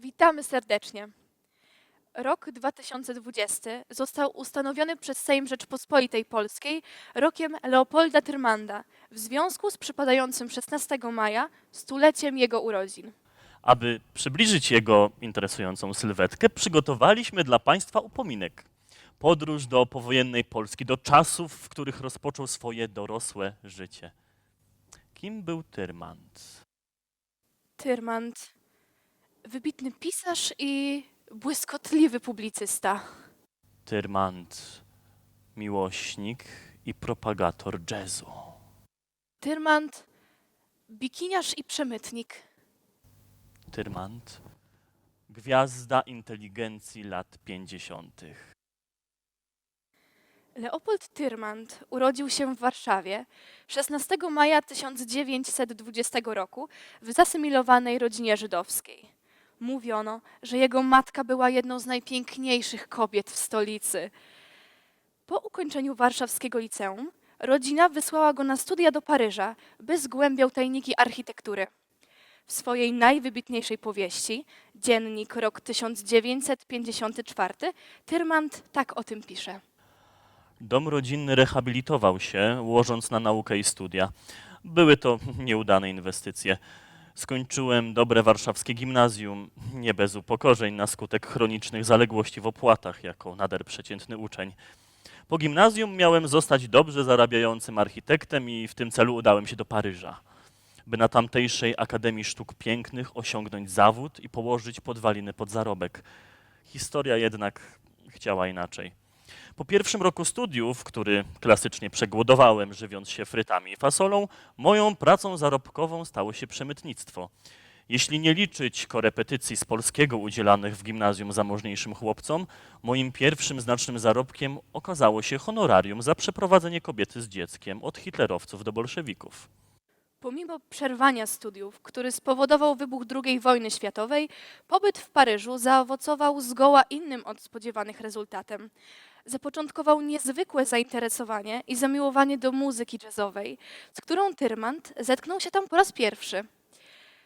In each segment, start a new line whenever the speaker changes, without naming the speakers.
Witamy serdecznie. Rok 2020 został ustanowiony przez Sejm Rzeczpospolitej Polskiej rokiem Leopolda Tyrmanda w związku z przypadającym 16 maja stuleciem jego urodzin.
Aby przybliżyć jego interesującą sylwetkę, przygotowaliśmy dla Państwa upominek. Podróż do powojennej Polski, do czasów, w których rozpoczął swoje dorosłe życie. Kim był Tyrmand?
Tyrmand, wybitny pisarz i błyskotliwy publicysta.
Tyrmand, miłośnik i propagator jazzu.
Tyrmand, bikiniarz i przemytnik.
Tyrmand, gwiazda inteligencji lat 50.
Leopold Tyrmand urodził się w Warszawie 16 maja 1920 roku w zasymilowanej rodzinie żydowskiej. Mówiono, że jego matka była jedną z najpiękniejszych kobiet w stolicy. Po ukończeniu warszawskiego liceum rodzina wysłała go na studia do Paryża, by zgłębiał tajniki architektury. W swojej najwybitniejszej powieści, Dziennik rok 1954, Tyrmand tak o tym pisze.
Dom rodzinny rehabilitował się, łożąc na naukę i studia. Były to nieudane inwestycje. Skończyłem dobre warszawskie gimnazjum, nie bez upokorzeń na skutek chronicznych zaległości w opłatach jako nader przeciętny uczeń. Po gimnazjum miałem zostać dobrze zarabiającym architektem i w tym celu udałem się do Paryża, by na tamtejszej Akademii Sztuk Pięknych osiągnąć zawód i położyć podwaliny pod zarobek. Historia jednak chciała inaczej. Po pierwszym roku studiów, który klasycznie przegłodowałem, żywiąc się frytami i fasolą, moją pracą zarobkową stało się przemytnictwo. Jeśli nie liczyć korepetycji z polskiego udzielanych w gimnazjum zamożniejszym chłopcom, moim pierwszym znacznym zarobkiem okazało się honorarium za przeprowadzenie kobiety z dzieckiem od hitlerowców do bolszewików.
Pomimo przerwania studiów, który spowodował wybuch II wojny światowej, pobyt w Paryżu zaowocował zgoła innym od spodziewanych rezultatem. Zapoczątkował niezwykłe zainteresowanie i zamiłowanie do muzyki jazzowej, z którą Tyrmand zetknął się tam po raz pierwszy.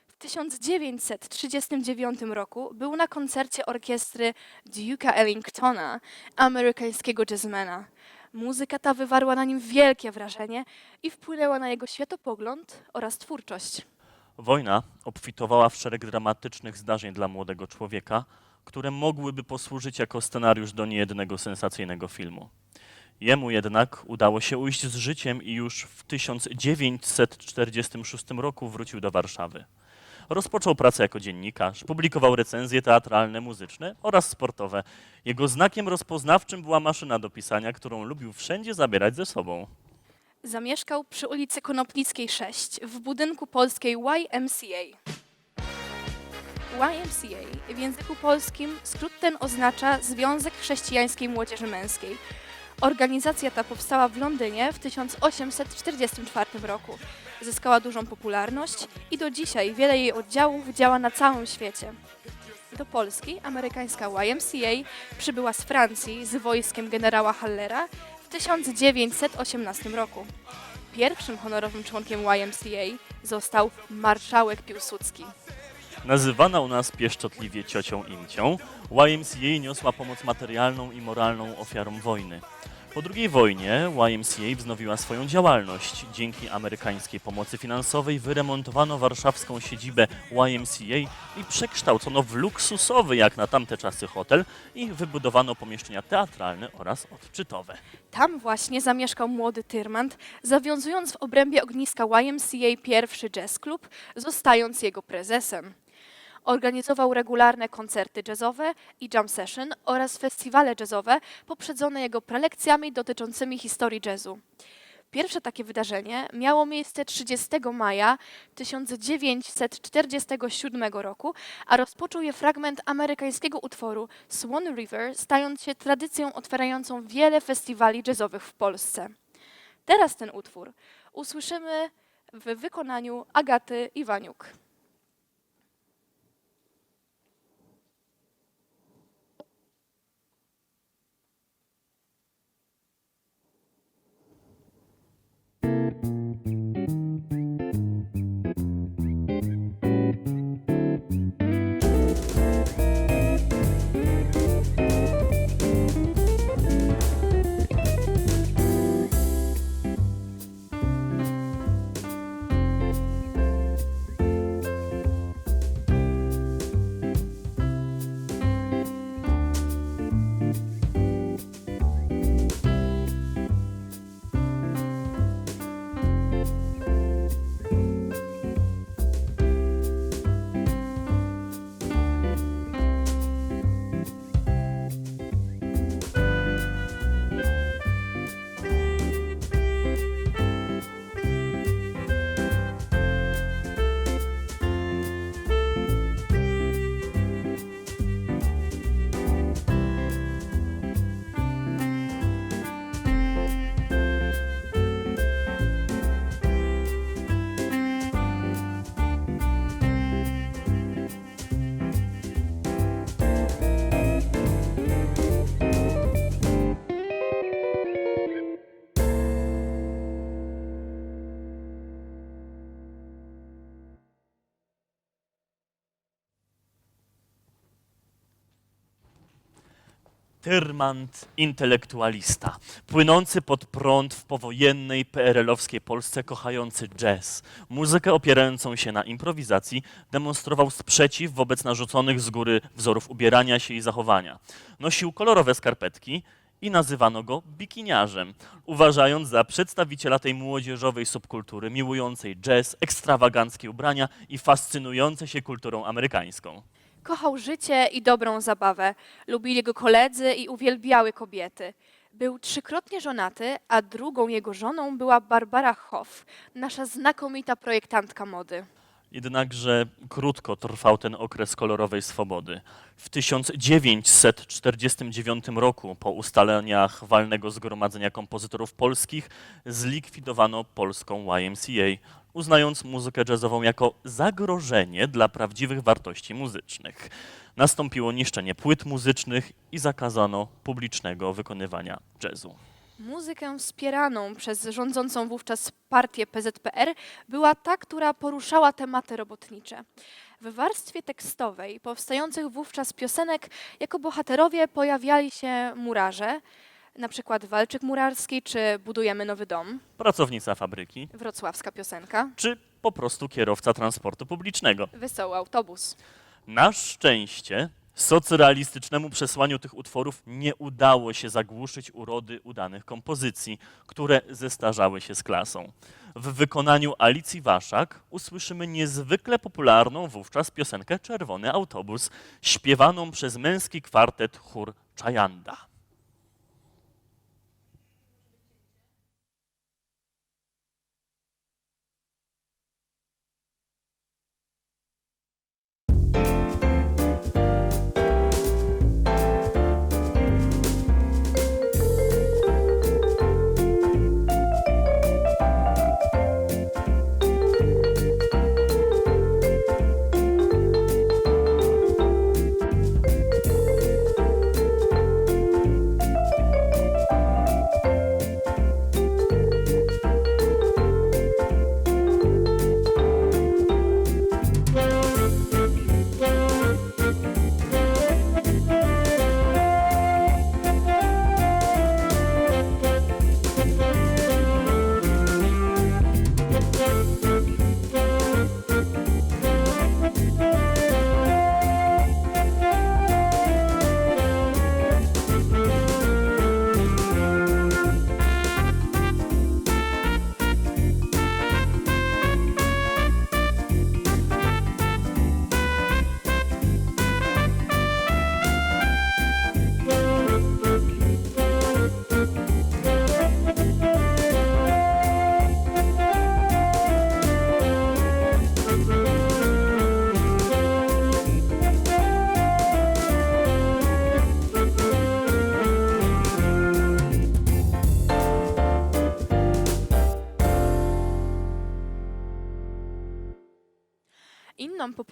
W 1939 roku był na koncercie orkiestry Duke'a Ellingtona, amerykańskiego jazzmana. Muzyka ta wywarła na nim wielkie wrażenie i wpłynęła na jego światopogląd oraz twórczość.
Wojna obfitowała w szereg dramatycznych zdarzeń dla młodego człowieka, które mogłyby posłużyć jako scenariusz do niejednego sensacyjnego filmu. Jemu jednak udało się ujść z życiem i już w 1946 roku wrócił do Warszawy. Rozpoczął pracę jako dziennikarz, publikował recenzje teatralne, muzyczne oraz sportowe. Jego znakiem rozpoznawczym była maszyna do pisania, którą lubił wszędzie zabierać ze sobą.
Zamieszkał przy ulicy Konopnickiej 6 w budynku polskiej YMCA. YMCA w języku polskim skrót ten oznacza Związek Chrześcijańskiej Młodzieży Męskiej. Organizacja ta powstała w Londynie w 1844 roku. Zyskała dużą popularność i do dzisiaj wiele jej oddziałów działa na całym świecie. Do Polski amerykańska YMCA przybyła z Francji z wojskiem generała Hallera w 1918 roku. Pierwszym honorowym członkiem YMCA został marszałek Piłsudski.
Nazywana u nas pieszczotliwie ciocią Imcią, YMCA niosła pomoc materialną i moralną ofiarom wojny. Po II wojnie YMCA wznowiła swoją działalność. Dzięki amerykańskiej pomocy finansowej wyremontowano warszawską siedzibę YMCA i przekształcono w luksusowy jak na tamte czasy hotel i wybudowano pomieszczenia teatralne oraz odczytowe.
Tam właśnie zamieszkał młody Tyrmand, zawiązując w obrębie ogniska YMCA pierwszy jazz klub, zostając jego prezesem. Organizował regularne koncerty jazzowe i jam session oraz festiwale jazzowe poprzedzone jego prelekcjami dotyczącymi historii jazzu. Pierwsze takie wydarzenie miało miejsce 30 maja 1947 roku, a rozpoczął je fragment amerykańskiego utworu Swan River, stając się tradycją otwierającą wiele festiwali jazzowych w Polsce. Teraz ten utwór usłyszymy w wykonaniu Agaty Iwaniuk.
Tyrmand intelektualista, płynący pod prąd w powojennej PRL-owskiej Polsce, kochający jazz, muzykę opierającą się na improwizacji, demonstrował sprzeciw wobec narzuconych z góry wzorów ubierania się i zachowania. Nosił kolorowe skarpetki i nazywano go bikiniarzem, uważając za przedstawiciela tej młodzieżowej subkultury, miłującej jazz, ekstrawaganckie ubrania i fascynujące się kulturą amerykańską.
Kochał życie i dobrą zabawę. Lubili go koledzy i uwielbiały kobiety. Był trzykrotnie żonaty, a drugą jego żoną była Barbara Hoff, nasza znakomita projektantka mody.
Jednakże krótko trwał ten okres kolorowej swobody. W 1949 roku, po ustaleniach walnego zgromadzenia kompozytorów polskich, zlikwidowano polską YMCA, uznając muzykę jazzową jako zagrożenie dla prawdziwych wartości muzycznych. Nastąpiło niszczenie płyt muzycznych i zakazano publicznego wykonywania jazzu.
Muzykę wspieraną przez rządzącą wówczas partię PZPR była ta, która poruszała tematy robotnicze. W warstwie tekstowej powstających wówczas piosenek jako bohaterowie pojawiali się murarze, na przykład Walczyk Murarski czy Budujemy nowy dom,
Pracownica fabryki,
wrocławska piosenka,
czy po prostu kierowca transportu publicznego.
Wesoły autobus.
Na szczęście socrealistycznemu przesłaniu tych utworów nie udało się zagłuszyć urody udanych kompozycji, które zestarzały się z klasą. W wykonaniu Alicji Waszak usłyszymy niezwykle popularną wówczas piosenkę Czerwony autobus, śpiewaną przez męski kwartet chór Czajanda.
Inną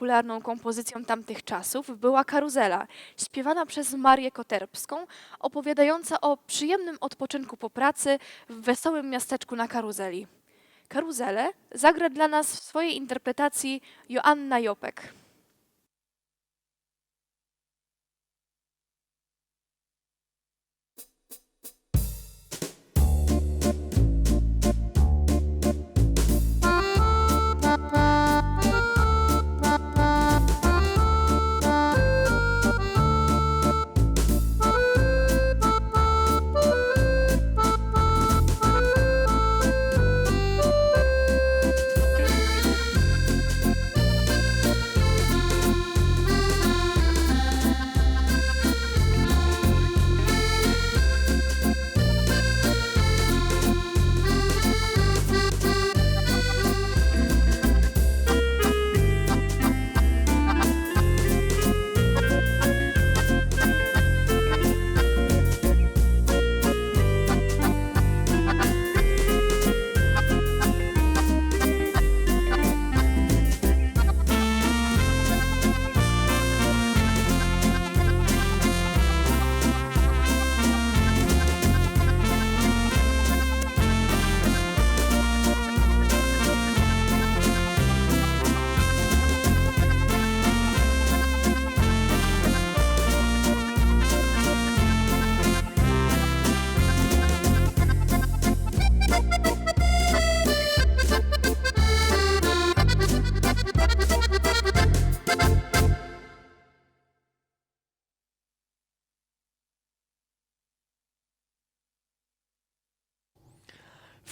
popularną kompozycją tamtych czasów była Karuzela, śpiewana przez Marię Koterbską, opowiadająca o przyjemnym odpoczynku po pracy w wesołym miasteczku na karuzeli. Karuzelę zagra dla nas w swojej interpretacji Joanna Jopek.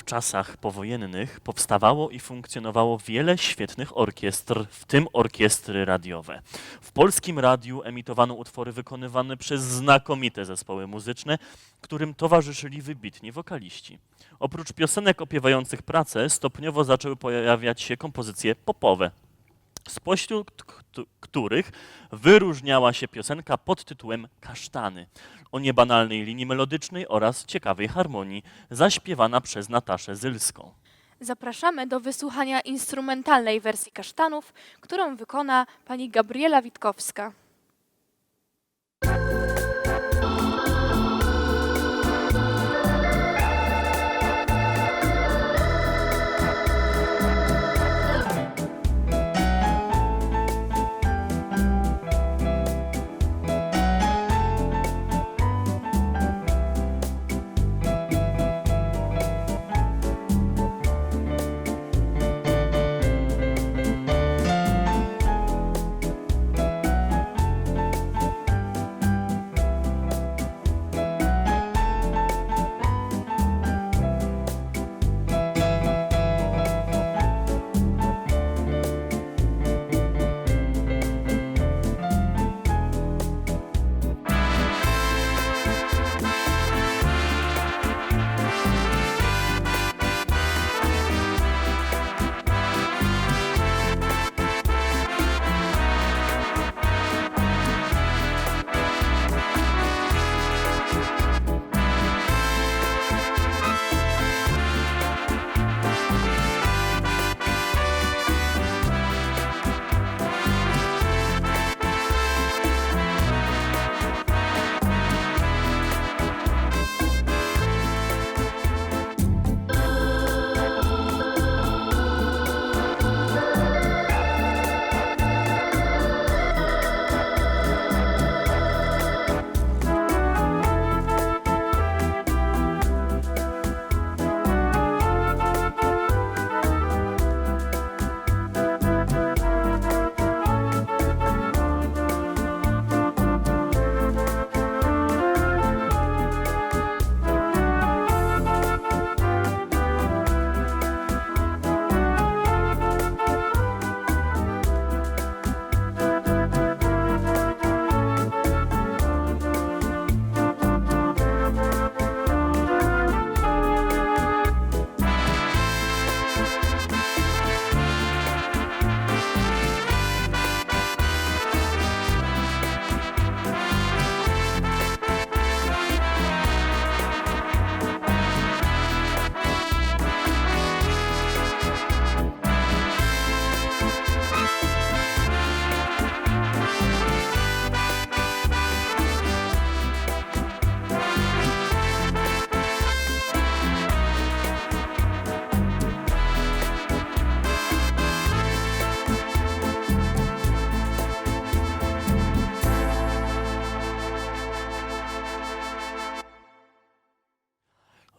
Czasach powojennych powstawało i funkcjonowało wiele świetnych orkiestr, w tym orkiestry radiowe. W polskim radiu emitowano utwory wykonywane przez znakomite zespoły muzyczne, którym towarzyszyli wybitni wokaliści. Oprócz piosenek opiewających pracę, stopniowo zaczęły pojawiać się kompozycje popowe, spośród kt- których wyróżniała się piosenka pod tytułem Kasztany o niebanalnej linii melodycznej oraz ciekawej harmonii, zaśpiewana przez Nataszę Zylską.
Zapraszamy do wysłuchania instrumentalnej wersji kasztanów, którą wykona pani Gabriela Witkowska.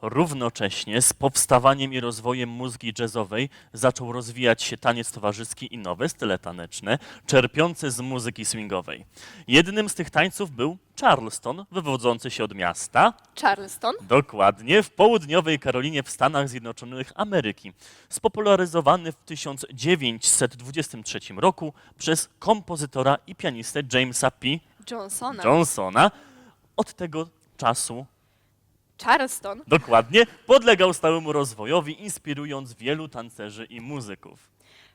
Równocześnie z powstawaniem i rozwojem muzyki jazzowej zaczął rozwijać się taniec towarzyski i nowe style taneczne, czerpiące z muzyki swingowej. Jednym z tych tańców był Charleston, wywodzący się od miasta,
Charleston.
Dokładnie, w południowej Karolinie w Stanach Zjednoczonych Ameryki. Spopularyzowany w 1923 roku przez kompozytora i pianistę Jamesa P.
Johnsona.
Johnsona. Od tego czasu
Charleston
dokładnie podlegał stałemu rozwojowi, inspirując wielu tancerzy i muzyków.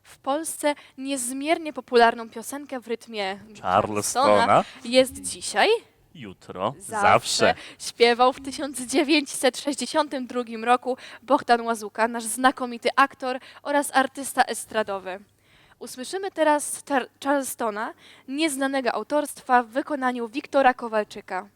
w Polsce niezmiernie popularną piosenkę w rytmie
Charlestona,
jest dzisiaj.
jutro,
Zawsze. Śpiewał w 1962 roku Bogdan Łazuka, nasz znakomity aktor oraz artysta estradowy. Usłyszymy teraz Char- Charlestona, nieznanego autorstwa w wykonaniu Wiktora Kowalczyka.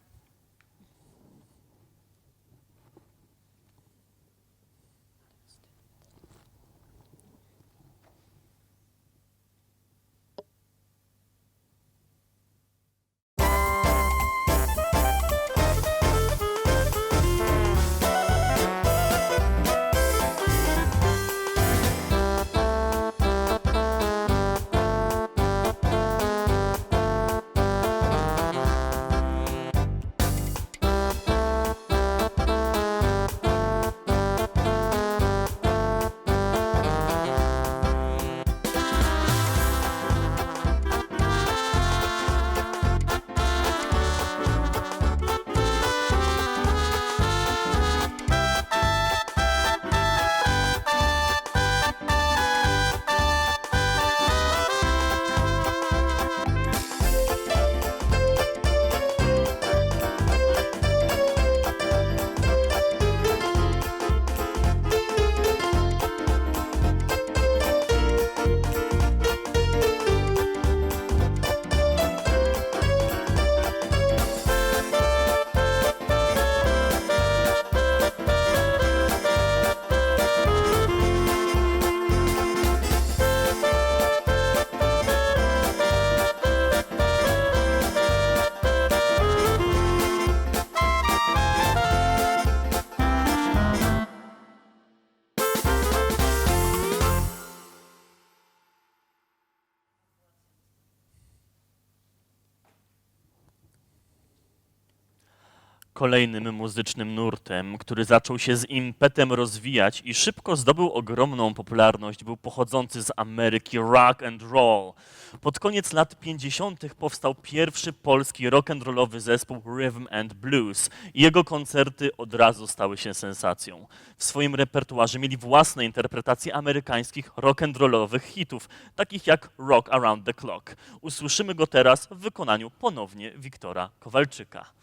Kolejnym muzycznym nurtem, który zaczął się z impetem rozwijać i szybko zdobył ogromną popularność, był pochodzący z Ameryki rock and roll. Pod koniec lat 50. powstał pierwszy polski rock and rollowy zespół Rhythm and Blues jego koncerty od razu stały się sensacją. W swoim repertuarze mieli własne interpretacje amerykańskich rock and rollowych hitów, takich jak Rock Around the Clock. Usłyszymy go teraz w wykonaniu ponownie Wiktora Kowalczyka.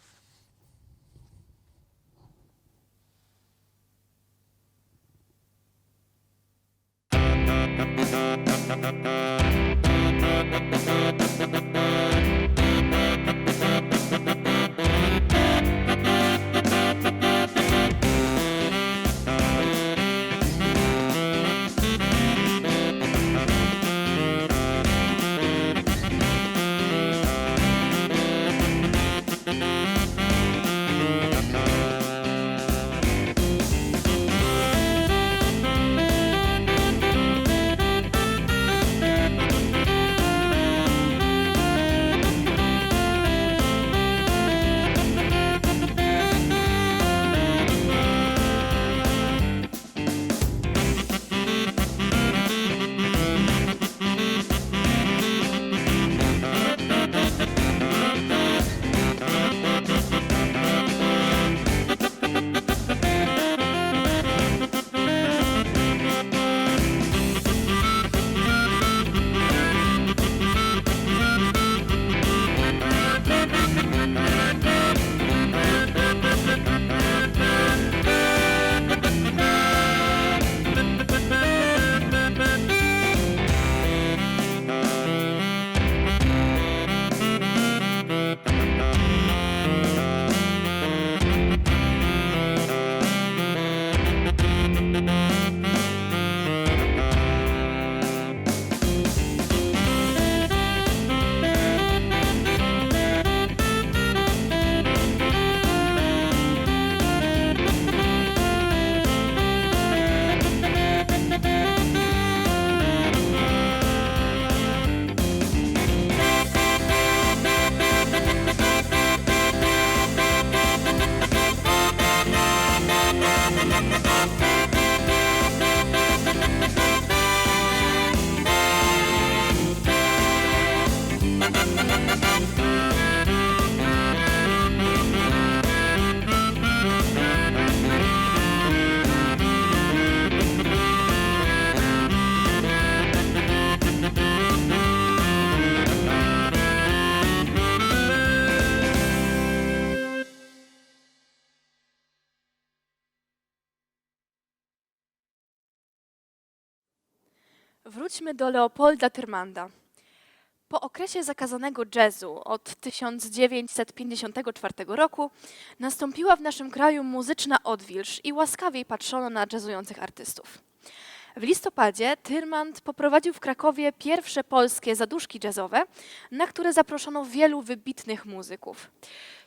Thank you.
Wróćmy do Leopolda Tyrmanda. Po okresie zakazanego jazzu od 1954 roku nastąpiła w naszym kraju muzyczna odwilż i łaskawiej patrzono na jazzujących artystów. W listopadzie Tyrmand poprowadził w Krakowie pierwsze polskie zaduszki jazzowe, na które zaproszono wielu wybitnych muzyków.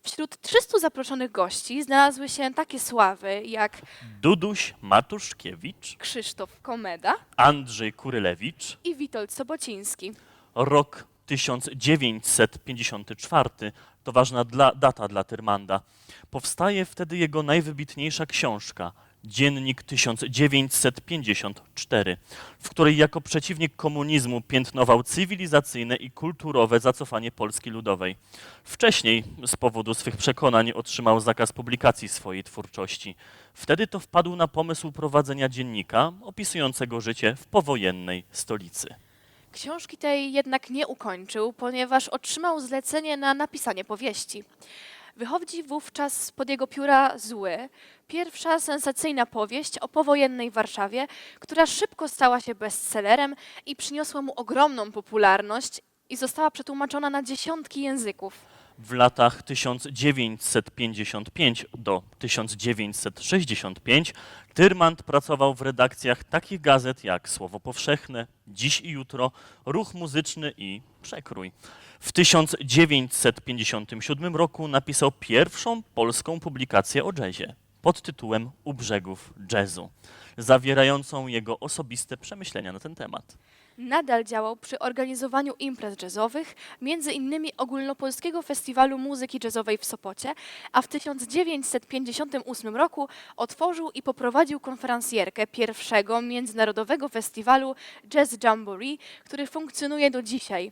Wśród 300 zaproszonych gości znalazły się takie sławy jak
Duduś Matuszkiewicz,
Krzysztof Komeda
Andrzej Kurylewicz,
i Witold Sobociński.
rok 1954 to ważna dla, data dla Tyrmanda. Powstaje wtedy jego najwybitniejsza książka Dziennik 1954, w której jako przeciwnik komunizmu piętnował cywilizacyjne i kulturowe zacofanie Polski Ludowej. Wcześniej z powodu swych przekonań otrzymał zakaz publikacji swojej twórczości. Wtedy to wpadł na pomysł prowadzenia dziennika opisującego życie w powojennej stolicy.
Książki tej jednak nie ukończył, ponieważ otrzymał zlecenie na napisanie powieści. Wychodzi wówczas spod jego pióra Zły, pierwsza sensacyjna powieść o powojennej Warszawie, która szybko stała się bestsellerem i przyniosła mu ogromną popularność i została przetłumaczona na dziesiątki języków.
W latach 1955 do 1965 Tyrmand pracował w redakcjach takich gazet jak Słowo Powszechne, Dziś i Jutro, Ruch Muzyczny i Przekrój. W 1957 roku napisał pierwszą polską publikację o jazzie pod tytułem U brzegów jazzu, zawierającą jego osobiste przemyślenia na ten temat.
Nadal działał przy organizowaniu imprez jazzowych, między innymi Ogólnopolskiego Festiwalu Muzyki Jazzowej w Sopocie, a w 1958 roku otworzył i poprowadził konferencjerkę pierwszego międzynarodowego festiwalu Jazz Jamboree, który funkcjonuje do dzisiaj.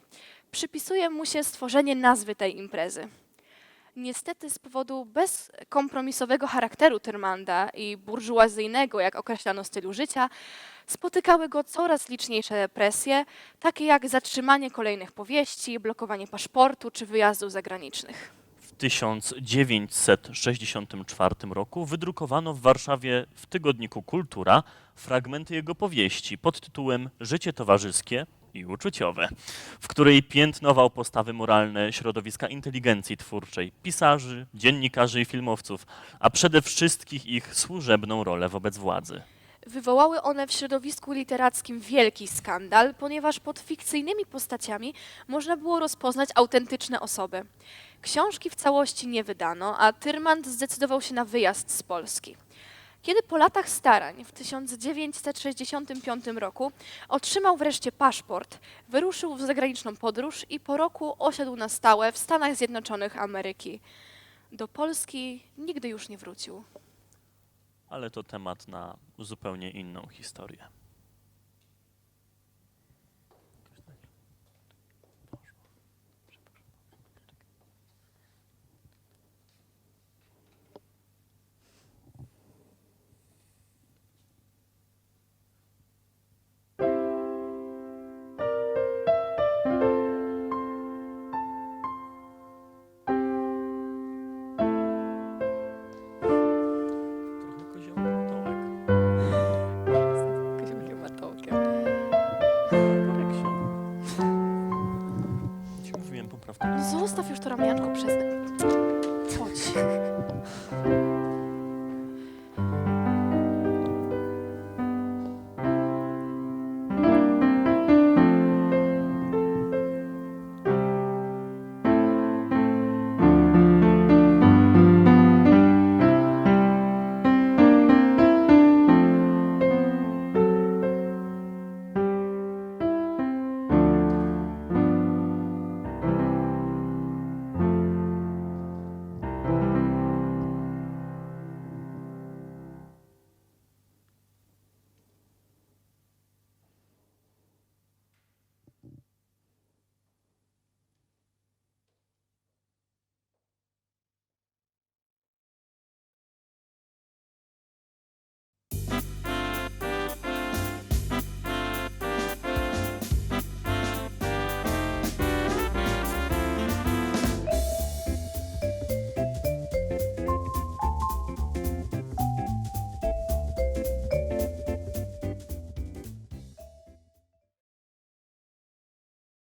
Przypisuje mu się stworzenie nazwy tej imprezy. Niestety z powodu bezkompromisowego charakteru Tyrmanda i burżuazyjnego, jak określano, stylu życia, spotykały go coraz liczniejsze represje, takie jak zatrzymanie kolejnych powieści, blokowanie paszportu czy wyjazdów zagranicznych.
W 1964 roku wydrukowano w Warszawie w tygodniku Kultura fragmenty jego powieści pod tytułem Życie towarzyskie i uczuciowe, w której piętnował postawy moralne środowiska inteligencji twórczej, pisarzy, dziennikarzy i filmowców, a przede wszystkim ich służebną rolę wobec władzy.
Wywołały one w środowisku literackim wielki skandal, ponieważ pod fikcyjnymi postaciami można było rozpoznać autentyczne osoby. Książki w całości nie wydano, a Tyrmand zdecydował się na wyjazd z Polski. Kiedy po latach starań w 1965 roku otrzymał wreszcie paszport, wyruszył w zagraniczną podróż i po roku osiadł na stałe w Stanach Zjednoczonych Ameryki. Do Polski nigdy już nie wrócił.
Ale to temat na zupełnie inną historię.